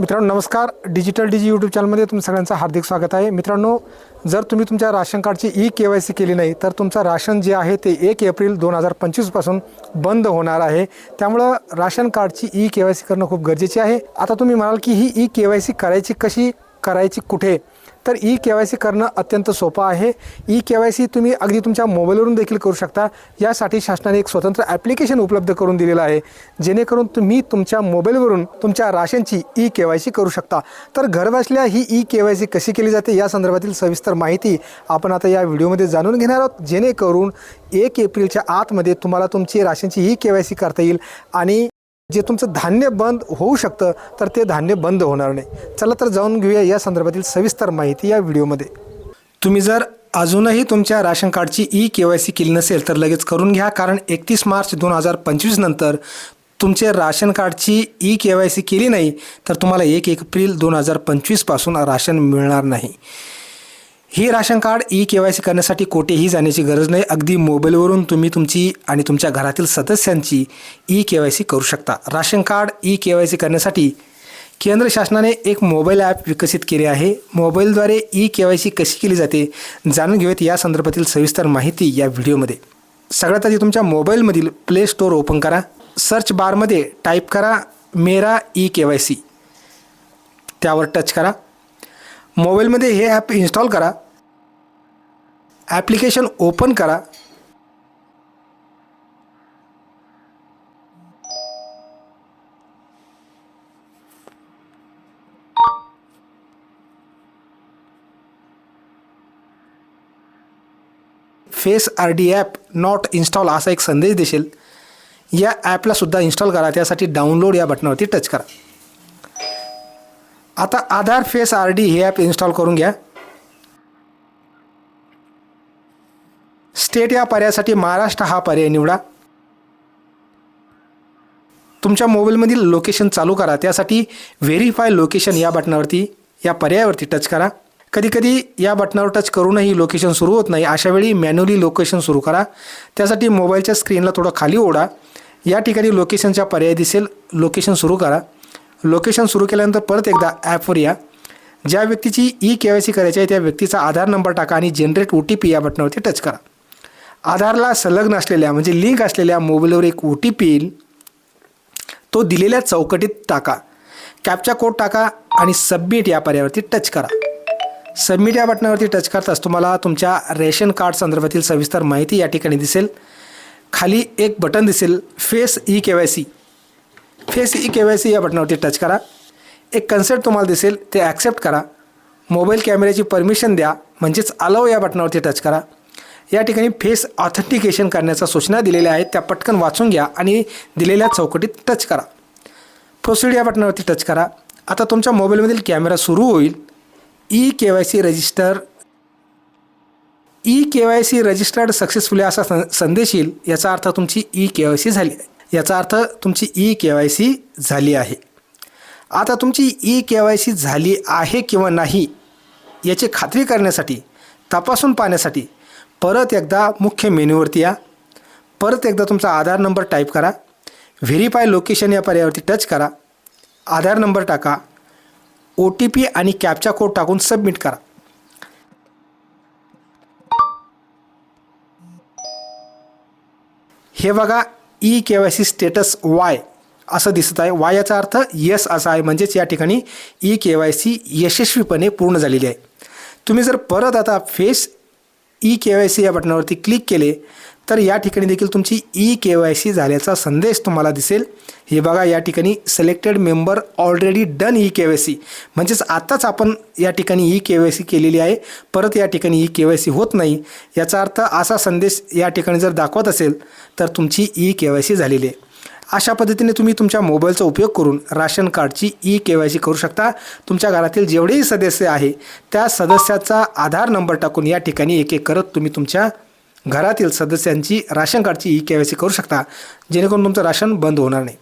मित्रांनो नमस्कार. डिजिटल डिजी यूट्यूब चॅनलमध्ये तुमचं सगळ्यांचं हार्दिक स्वागत आहे. मित्रांनो जर तुम्ही तुमच्या राशन कार्डची ई के वाय सी केली नाही तर तुमचं राशन जे आहे ते एक एप्रिल दोन हजार पंचवीसपासून बंद होणार आहे. त्यामुळं राशन कार्डची ई के वाय सी करणं खूप गरजेचे आहे. आता तुम्ही म्हणाल की ही ई के वाय सी करायची कशी? करायची कुठे? तर ई के वाय सी करणं अत्यंत सोपं आहे. ई के वाय सी तुम्ही अगदी तुमच्या मोबाईलवरून देखील करू शकता. यासाठी शासनाने एक स्वतंत्र ॲप्लिकेशन उपलब्ध करून दिलेलं आहे. जेणेकरून तुम्ही तुमच्या मोबाईलवरून तुमच्या राशनची ई के वाय सी करू शकता. तर घरबसल्या ही ई के वाय सी कशी केली जाते या संदर्भातील सविस्तर माहिती आपण आता या व्हिडिओमध्ये जाणून घेणार आहोत. जेणेकरून एक एप्रिलच्या आतमध्ये तुम्हाला तुमची राशनची ई के वाय सी करता येईल आणि जे तुमचं धान्य बंद होऊ शकतं तर ते धान्य बंद होणार नाही. चला तर जाऊन घेऊया या संदर्भातील सविस्तर माहिती या व्हिडिओमध्ये. तुम्ही जर अजूनही तुमच्या राशन कार्डची ई के वाय सी केली नसेल तर लगेच करून घ्या कारण एकतीस मार्च दोन हजार पंचवीस नंतर तुमचे राशन कार्डची ई के वाय सी केली नाही तर तुम्हाला एक एप्रिल दोन हजार पंचवीसपासून राशन मिळणार नाही. हे ration card E K Y C करण्यासाठी कोठेही जाण्याची गरज नाही. अगदी मोबाईलवरून तुम्ही तुमची आणि तुमच्या घरातील सदस्यांची ई के वाय सी करू शकता. Ration card E K Y C करण्यासाठी केंद्र शासनाने एक मोबाईल ॲप विकसित केले आहे. मोबाईलद्वारे ई के वाय सी कशी केली जाते जाणून घेऊयात या संदर्भातील सविस्तर माहिती या व्हिडिओमध्ये. सगळ्यात आधी तुमच्या मोबाईलमधील प्ले स्टोअर ओपन करा. सर्च बारमध्ये टाईप करा Mera E K Y C त्यावर टच करा. मोबाईलमध्ये हे ॲप इन्स्टॉल करा. ॲप्लिकेशन ओपन करा. Face R D app not install असा एक संदेश दिसेल या ॲपला सुद्धा इन्स्टॉल करा. त्यासाठी डाउनलोड या बटनावरती टच करा. आता आधार फेस आर डी हे ॲप इन्स्टॉल करून घ्या. स्टेट या पर्यायासाठी महाराष्ट्र हा पर्याय निवडा. तुमच्या मोबाईलमधील लोकेशन चालू करा. त्यासाठी व्हेरीफाय लोकेशन या बटनावरती या पर्यायावरती टच करा. कधीकधी या बटनावर टच करूनही लोकेशन सुरू होत नाही. अशावेळी मॅन्युअली लोकेशन सुरू करा. त्यासाठी मोबाईलच्या स्क्रीनला थोडं खाली ओढा. या ठिकाणी लोकेशनचा पर्याय दिसेल. लोकेशन सुरू करा. लोकेशन सुरू केल्यानंतर परत एकदा ॲपवर या. ज्या व्यक्तीची ई के वाय सी करायची आहे त्या व्यक्तीचा आधार नंबर टाका आणि जनरेट ओ टी पी या बटनावरती टच करा. आधारला संलग्न असलेल्या म्हणजे लिंक असलेल्या मोबाईलवर एक ओ टी पी येईल. तो दिलेल्या चौकटीत टाका. कॅपचा कोड टाका आणि सबमिट या पर्यायावरती टच करा. सबमिट या बटनावरती टच करताच तुम्हाला तुमच्या रेशन कार्ड संदर्भातील सविस्तर माहिती या ठिकाणी दिसेल. खाली एक बटन दिसेल face E K Y C face E K Y C या बटनावरती टच करा. एक कन्सेप्ट तुम्हाला दिसेल ते ॲक्सेप्ट करा. मोबाईल कॅमेऱ्याची परमिशन द्या म्हणजेच अलाव या बटनावरती टच करा. या ठिकाणी फेस ऑथेंटिकेशन करण्याच्या सूचना दिलेल्या आहेत. त्या पटकन वाचून घ्या आणि दिलेल्या चौकटीत टच करा. प्रोसीड या बटनावरती टच करा. आता तुमच्या मोबाईलमधील कॅमेरा सुरू होईल. E K Y C register E K Y C registered successfully असा सं संदेश येईल. याचा अर्थ तुमची ई के वाय सी झाली आहे. याचा अर्थ तुमची ई के वाय सी झाली आहे. आता तुमची ई के वाय सी झाली आहे किंवा नाही याची खात्री करण्यासाठी तपासून पाहण्यासाठी परत एकदा मुख्य मेन्यूवरती या. परत एकदा तुमचा आधार नंबर टाईप करा. व्हेरीफाय लोकेशन या पर्यायावरती टच करा. आधार नंबर टाका. ओ टी पी आणि कॅपचा कोड टाकून सबमिट करा. हे बघा E K Y C status Y असं दिसत आहे. वाय याचा अर्थ यस असा आहे. म्हणजेच या ठिकाणी ई के वाय सी यशस्वीपणे पूर्ण झालेली आहे. तुम्ही जर परत आता face E K Y C या बटनावरती क्लिक केले तर या ठिकाणी देखील तुमची ई के वाय सी झाल्याचा संदेश तुम्हाला दिसेल. हे बघा या ठिकाणी selected member already done E K Y C. म्हणजेच आत्ताच आपण या ठिकाणी ई के वाय सी केलेली आहे. परत या ठिकाणी ई के वाय सी होत नाही. याचा अर्थ असा संदेश या ठिकाणी जर दाखवत असेल तर तुमची ई के वाय सी झालेली आहे. अशा पद्धतीने तुम्ही तुमच्या मोबाईलचा उपयोग करून राशन कार्डची ई के वाय सी करू शकता. तुमच्या घरातील जेवढेही सदस्य आहे त्या सदस्याचा आधार नंबर टाकून या ठिकाणी एक एक करत तुम्ही तुमच्या घरातील सदस्यांची राशन कार्डची ई के वाय सी करू शकता. जेणेकरून तुमचं राशन बंद होणार नाही.